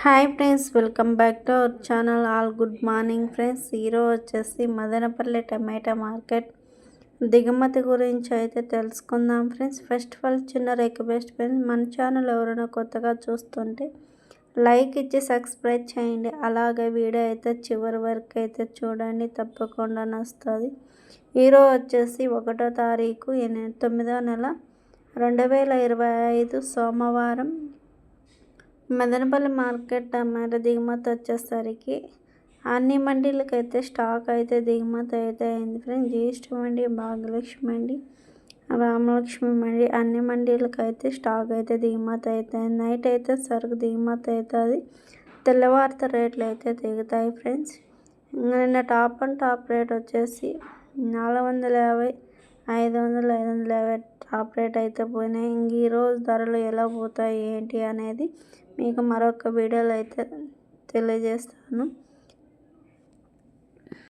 Hi friends welcome back to our channel. All good morning friends. ఈరోజు వచ్చేసి Madanapalle tomato market దిగుమతి గురించి అయితే తెలుసుకుందాం ఫ్రెండ్స్. ఫస్ట్ ఆఫ్ ఆల్ చిన్న రిక్వెస్ట్ ఫ్రెండ్స్ మన ఛానల్ ఎవరైనా కొత్తగా చూస్తుంటే లైక్ ఇచ్చి సబ్స్క్రైబ్ చేయండి. అలాగే వీడియో అయితే చివరి వరకు అయితే చూడండి తప్పకుండా నస్తుంది ఈరోజు వచ్చేసి ఒకటో తారీఖు ఎనిమిది తొమ్మిదో నెల రెండు వేల ఇరవై ఐదు సోమవారం మదనపల్లి మార్కెట్ టమాటా దిగుమతి వచ్చేసరికి అన్ని మండీలకు అయితే స్టాక్ అయితే దిగుమతి అయితే అయింది ఫ్రెండ్స్. జిఎస్టీ మండి భాగ్యలక్ష్మి మండి రామలక్ష్మి మండి అన్ని మండీలకు అయితే స్టాక్ అయితే దిగుమతి అవుతాయి నైట్ అయితే సరుకు దిగుమతి అవుతుంది తెల్లవారిత రేట్లు అయితే దిగుతాయి ఫ్రెండ్స్. నిన్న టాప్ అండ్ టాప్ రేట్ వచ్చేసి నాలుగు వందల యాభై ఐదు వందలు ఐదు వందల యాభై ఆపరేట్ అయితే పోయినాయి. ఇంక ఈరోజు ధరలు ఎలా పోతాయి ఏంటి అనేది మీకు మరొక వీడియోలో అయితే తెలియజేస్తాను.